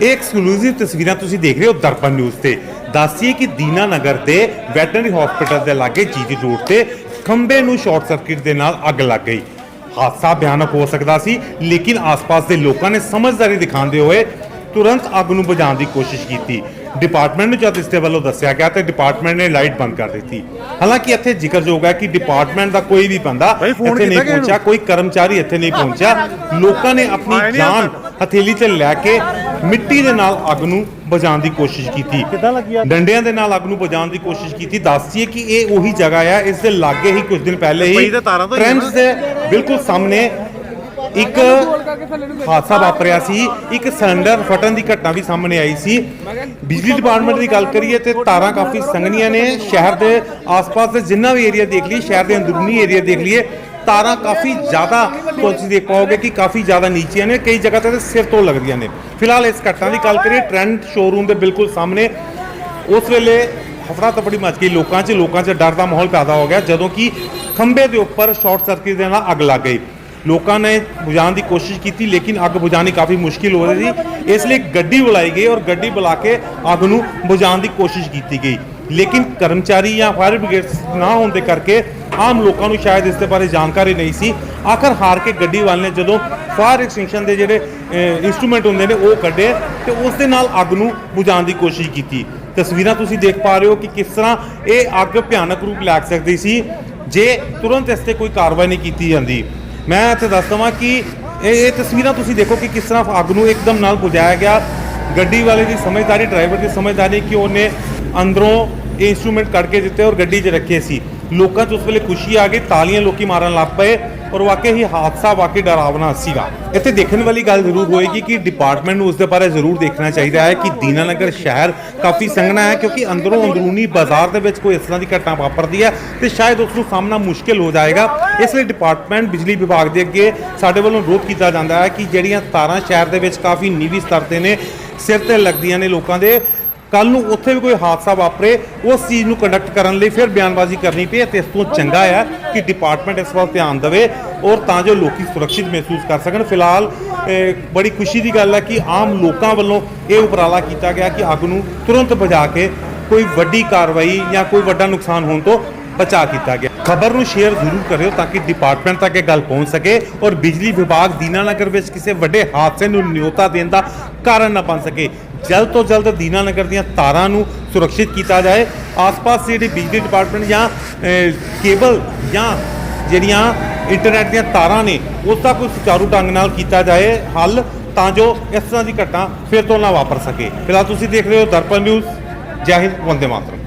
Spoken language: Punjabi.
ਇਹ ਐਕਸਕਲੂਸਿਵ ਤਸਵੀਰਾਂ ਤੁਸੀਂ ਦੇਖ ਰਹੇ ਹੋ ਦਰਪਣ ਨਿਊਜ਼ ਤੇ। ਦੱਸੀਏ ਕਿ ਦੀਨਾ ਨਗਰ ਦੇ ਵੈਟਰਨਰੀ ਹਸਪੀਟਲ ਦੇ ਲਾਗੇ ਜੀਜੀ ਰੋਡ ਤੇ ਖੰਬੇ ਨੂੰ ਸ਼ਾਰਟ ਸਰਕਟ ਦੇ ਨਾਲ ਅੱਗ ਲੱਗ ਗਈ। ਹਾਦਸਾ ਭਿਆਨਕ ਹੋ ਸਕਦਾ ਸੀ ਲੇਕਿਨ ਆਸ-ਪਾਸ ਦੇ ਲੋਕਾਂ ਨੇ ਸਮਝਦਾਰੀ ਦਿਖਾਉਂਦੇ ਹੋਏ ਤੁਰੰਤ ਅੱਗ ਨੂੰ ਬੁਝਾਉਣ ਦੀ ਕੋਸ਼ਿਸ਼ ਕੀਤੀ। ਡਿਪਾਰਟਮੈਂਟ ਨੂੰ ਜਦ ਇਸ ਦੇ ਵੱਲੋਂ ਦੱਸਿਆ ਗਿਆ ਤੇ ਡਿਪਾਰਟਮੈਂਟ ਨੇ ਲਾਈਟ ਬੰਦ ਕਰ ਦਿੱਤੀ। ਹਾਲਾਂਕਿ ਇੱਥੇ ਜ਼ਿਕਰਯੋਗ ਹੈ ਕਿ ਡਿਪਾਰਟਮੈਂਟ ਦਾ ਕੋਈ ਵੀ ਬੰਦਾ ਇੱਥੇ ਨਹੀਂ? ਪਹੁੰਚਿਆ ਕੋਈ ਕਰਮਚਾਰੀ ਇੱਥੇ ਨਹੀਂ ਪਹੁੰਚਿਆ। ਲੋਕਾਂ ਨੇ ਆਪਣੀ ਜਾਨ ਹਥੇਲੀ ਤੇ ਲੈ ਕੇ ਮਿੱਟੀ ਦੇ ਨਾਲ ਅੱਗ ਨੂੰ ਬੁਝਾਉਣ ਦੀ ਕੋਸ਼ਿਸ਼ ਕੀਤੀ। ਕਿੱਦਾਂ ਲੱਗੀ? ਡੰਡਿਆਂ ਦੇ ਨਾਲ ਅੱਗ ਨੂੰ ਬੁਝਾਉਣ ਦੀ ਕੋਸ਼ਿਸ਼ ਕੀਤੀ। ਦੱਸੀਏ ਕਿ ਇਹ ਉਹੀ ਜਗ੍ਹਾ ਆ ਇਸ ਦੇ ਲਾਗੇ ਹੀ ਕੁਝ ਦਿਨ ਪਹਿਲੇ ਹੀ ਟ੍ਰੈਂਡਸ ਦੇ ਬਿਲਕੁਲ ਸਾਹਮਣੇ ਇੱਕ ਹਾਦਸਾ ਵਾਪਰਿਆ ਸੀ। ਇੱਕ ਸਿਲੰਡਰ ਫਟਣ ਦੀ ਘਟਨਾ ਵੀ ਸਾਹਮਣੇ ਆਈ ਸੀ। ਬਿਜਲੀ ਡਿਪਾਰਟਮੈਂਟ ਦੀ ਗੱਲ ਕਰੀਏ ਤੇ ਤਾਰਾਂ ਕਾਫੀ ਸੰਘਣੀਆਂ ਨੇ। ਸ਼ਹਿਰ ਦੇ ਆਸ-ਪਾਸ ਦੇ ਜਿੰਨਾ ਵੀ ਏਰੀਆ ਦੇਖ ਲਈ ਸ਼ਹਿਰ ਦੇ ਅੰਦਰੂਨੀ ਏਰੀਆ ਦੇਖ ਲਈਏ ਤਾਰਾਂ ਕਾਫੀ ਜ਼ਿਆਦਾ ਤੁਸੀਂ ਦੇਖ ਪਾਓਗੇ ਕਿ ਕਾਫੀ ਜ਼ਿਆਦਾ ਨੀਚੀਆਂ ਨੇ, ਕਈ ਜਗ੍ਹਾ ਤੇ ਸਿਰ ਤੋਂ ਲੱਗਦੀਆਂ ਨੇ। ਫਿਲਹਾਲ ਇਸ ਘਟਨਾ ਦੀ ਗੱਲ ਕਰੀਏ ਟ੍ਰੈਂਡ ਸ਼ੋਰੂਮ ਦੇ ਬਿਲਕੁਲ ਸਾਹਮਣੇ। ਉਸ ਵੇਲੇ ਹਫੜਾ ਤਫੜੀ ਮਚ ਗਈ, ਲੋਕਾਂ 'ਚ ਲੋਕਾਂ 'ਚ ਡਰ ਦਾ ਮਾਹੌਲ ਪੈਦਾ ਹੋ ਗਿਆ, ਜਦੋਂ ਕਿ ਖੰਭੇ ਦੇ ਉੱਪਰ ਸ਼ਾਰਟ ਸਰਕਟ ਦੇ ਨਾਲ ਅੱਗ ਲੱਗ ਗਈ। ਲੋਕਾਂ ਨੇ ਬੁਝਾਉਣ ਦੀ ਕੋਸ਼ਿਸ਼ ਕੀਤੀ, ਲੇਕਿਨ ਅੱਗ ਬੁਝਾਉਣੀ ਕਾਫੀ ਮੁਸ਼ਕਿਲ ਹੋ ਰਹੀ ਸੀ। ਇਸ ਲਈ ਗੱਡੀ ਬੁਲਾਈ ਗਈ ਔਰ ਗੱਡੀ ਬੁਲਾ ਕੇ ਅੱਗ ਨੂੰ ਬੁਝਾਉਣ ਦੀ ਕੋਸ਼ਿਸ਼ ਕੀਤੀ ਗਈ। ਲੇਕਿਨ ਕਰਮਚਾਰੀ ਜਾਂ ਫਾਇਰ ਬ੍ਰਿਗੇਡ ਨਾ ਹੋਣ ਦੇ ਕਰਕੇ ਆਮ ਲੋਕਾਂ ਨੂੰ ਸ਼ਾਇਦ ਇਸ ਦੇ ਬਾਰੇ ਜਾਣਕਾਰੀ ਨਹੀਂ ਸੀ। ਆਖਰ ਹਾਰ ਕੇ ਗੱਡੀ ਵਾਲੇ ਨੇ ਜਦੋਂ ਫਾਇਰ ਐਕਸਟੈਂਸ਼ਨ ਦੇ ਜਿਹੜੇ ਇਨਸਟਰੂਮੈਂਟ ਹੁੰਦੇ ਨੇ, ਉਹ ਕੱਢੇ ਤੇ ਉਸ ਦੇ ਨਾਲ ਅੱਗ ਨੂੰ ਬੁਝਾਉਣ ਦੀ ਕੋਸ਼ਿਸ਼ ਕੀਤੀ। ਤਸਵੀਰਾਂ ਤੁਸੀਂ ਦੇਖ ਪਾ ਰਹੇ ਹੋ ਕਿ ਕਿਸ ਤਰ੍ਹਾਂ ਇਹ ਅੱਗ ਭਿਆਨਕ ਰੂਪ ਲੈ ਸਕਦੀ ਸੀ, ਜੇ ਤੁਰੰਤ ਇਸ ਤੇ ਕੋਈ ਕਾਰਵਾਈ ਨਹੀਂ ਕੀਤੀ ਜਾਂਦੀ। ਮੈਂ ਇੱਥੇ ਦੱਸ ਦਵਾਂ ਕਿ ਇਹ ਇਹ ਤਸਵੀਰਾਂ ਤੁਸੀਂ ਦੇਖੋ ਕਿ ਕਿਸ ਤਰ੍ਹਾਂ ਅੱਗ ਨੂੰ ਇੱਕਦਮ ਨਾਲ ਬੁਝਾਇਆ ਗਿਆ। ਗੱਡੀ ਵਾਲੇ ਦੀ ਸਮਝਦਾਰੀ, ਡਰਾਈਵਰ ਦੀ ਸਮਝਦਾਰੀ ਕਿ ਉਹਨੇ ਅੰਦਰੋਂ ਇਹ ਇਨਸਟਰੂਮੈਂਟ ਕੱਢ ਕੇ ਦਿੱਤੇ ਔਰ ਗੱਡੀ 'ਚ ਰੱਖੇ ਸੀ। ਲੋਕਾਂ 'ਚ ਉਸ ਵੇਲੇ ਖੁਸ਼ੀ ਆ ਗਈ, ਤਾਲੀਆਂ ਲੋਕੀ ਮਾਰਨ ਲੱਗ ਪਏ ਔਰ ਵਾਕਈ ਹੀ ਹਾਦਸਾ ਵਾਕਈ ਡਰਾਵਨਾ ਸੀਗਾ। ਇੱਥੇ ਦੇਖਣ ਵਾਲੀ ਗੱਲ ਜ਼ਰੂਰ ਹੋਏਗੀ ਕਿ ਡਿਪਾਰਟਮੈਂਟ ਨੂੰ ਉਸ ਦੇ ਬਾਰੇ ਜ਼ਰੂਰ ਦੇਖਣਾ ਚਾਹੀਦਾ ਹੈ ਕਿ ਦੀਨਾਨਗਰ ਸ਼ਹਿਰ ਕਾਫੀ ਸੰਘਣਾ ਹੈ ਕਿਉਂਕਿ ਅੰਦਰੋਂ ਅੰਦਰੂਨੀ ਬਾਜ਼ਾਰ ਦੇ ਵਿੱਚ ਕੋਈ ਇਸ ਤਰ੍ਹਾਂ ਦੀ ਘਟਨਾ ਵਾਪਰਦੀ ਹੈ ਤੇ ਸ਼ਾਇਦ ਉਸ ਨੂੰ ਸਾਹਮਣਾ ਮੁਸ਼ਕਿਲ ਹੋ ਜਾਏਗਾ। ਇਸ ਲਈ ਡਿਪਾਰਟਮੈਂਟ ਬਿਜਲੀ ਵਿਭਾਗ ਦੇ ਅੱਗੇ ਸਾਡੇ ਵੱਲੋਂ ਵਿਰੋਧ ਕੀਤਾ ਜਾਂਦਾ ਹੈ ਕਿ ਜਿਹੜੀਆਂ ਤਾਰਾਂ ਸ਼ਹਿਰ ਦੇ ਵਿੱਚ ਕਾਫੀ ਨੀਵੀਂ ਸਤਰ ਤੇ ਨੇ, ਸਿਰ ਤੇ ਲੱਗਦੀਆਂ ਨੇ ਲੋਕਾਂ ਦੇ ਕੱਲ ਨੂੰ ਉੱਥੇ ਵੀ ਕੋਈ ਹਾਦਸਾ ਵਾਪਰੇ, ਉਸ ਚੀਜ਼ ਨੂੰ ਕੰਡਕਟ ਕਰਨ ਲਈ ਫਿਰ ਬਿਆਨਬਾਜ਼ੀ ਕਰਨੀ ਪਈ ਤੇ ਇਸ ਤੋਂ ਚੰਗਾ ਆ ਕਿ ਡਿਪਾਰਟਮੈਂਟ ਇਸ ਵੱਲ ਧਿਆਨ ਦੇਵੇ ਔਰ ਤਾਂ ਜੋ ਲੋਕੀ ਸੁਰੱਖਿਅਤ ਮਹਿਸੂਸ ਕਰ ਸਕਣ। ਫਿਲਹਾਲ ਬੜੀ ਖੁਸ਼ੀ ਦੀ ਗੱਲ ਹੈ ਕਿ ਆਮ ਲੋਕਾਂ ਵੱਲੋਂ ਇਹ ਉਪਰਾਲਾ ਕੀਤਾ ਗਿਆ ਕਿ ਅੱਗ ਨੂੰ ਤੁਰੰਤ ਬੁਝਾ ਕੇ ਕੋਈ ਵੱਡੀ ਕਾਰਵਾਈ ਜਾਂ ਕੋਈ ਵੱਡਾ ਨੁਕਸਾਨ ਹੋਣ ਤੋਂ ਬਚਾ ਕੀਤਾ ਗਿਆ। ਖਬਰ ਨੂੰ ਸ਼ੇਅਰ ਜ਼ਰੂਰ ਕਰਿਓ ਤਾਂ ਕਿ ਡਿਪਾਰਟਮੈਂਟ ਤੱਕ ਇਹ ਗੱਲ ਪਹੁੰਚ ਸਕੇ ਔਰ ਬਿਜਲੀ ਵਿਭਾਗ ਦੀਨਾਨਗਰ ਵਿੱਚ ਕਿਸੇ ਵੱਡੇ ਹਾਦਸੇ ਨੂੰ ਨਿਯੋਤਾ ਦੇਣ ਦਾ ਕਾਰਨ ਨਾ ਬਣ ਸਕੇ। ਜਲਦ ਤੋਂ ਜਲਦ ਦੀਨਾਨਗਰ ਦੀਆਂ ਤਾਰਾਂ ਨੂੰ ਸੁਰੱਖਿਅਤ ਕੀਤਾ ਜਾਏ। ਆਸ-ਪਾਸ ਜਿਹੜੀ ਬਿਜਲੀ ਡਿਪਾਰਟਮੈਂਟ ਜਾਂ ਕੇਬਲ ਜਾਂ ਜਿਹੜੀਆਂ ਇੰਟਰਨੈਟ ਦੀਆਂ ਤਾਰਾਂ ਨੇ, ਉਸ ਦਾ ਕੋਈ ਸੁਚਾਰੂ ਢੰਗ ਨਾਲ ਕੀਤਾ ਜਾਏ। ਹੱਲ ਤਾਂ ਜੋ ਇਸ ਤਰ੍ਹਾਂ ਦੀ ਘਟਨਾ ਫਿਰ ਤੋਂ ਨਾ ਵਾਪਰ ਸਕੇ। ਫਿਲਹਾਲ ਤੁਸੀਂ ਦੇਖ ਰਹੇ ਹੋ ਦਰਪਣ ਨਿਊਜ਼। ਜੈ ਹਿੰਦ, ਵੰਦੇ ਮਾਤਰਮ।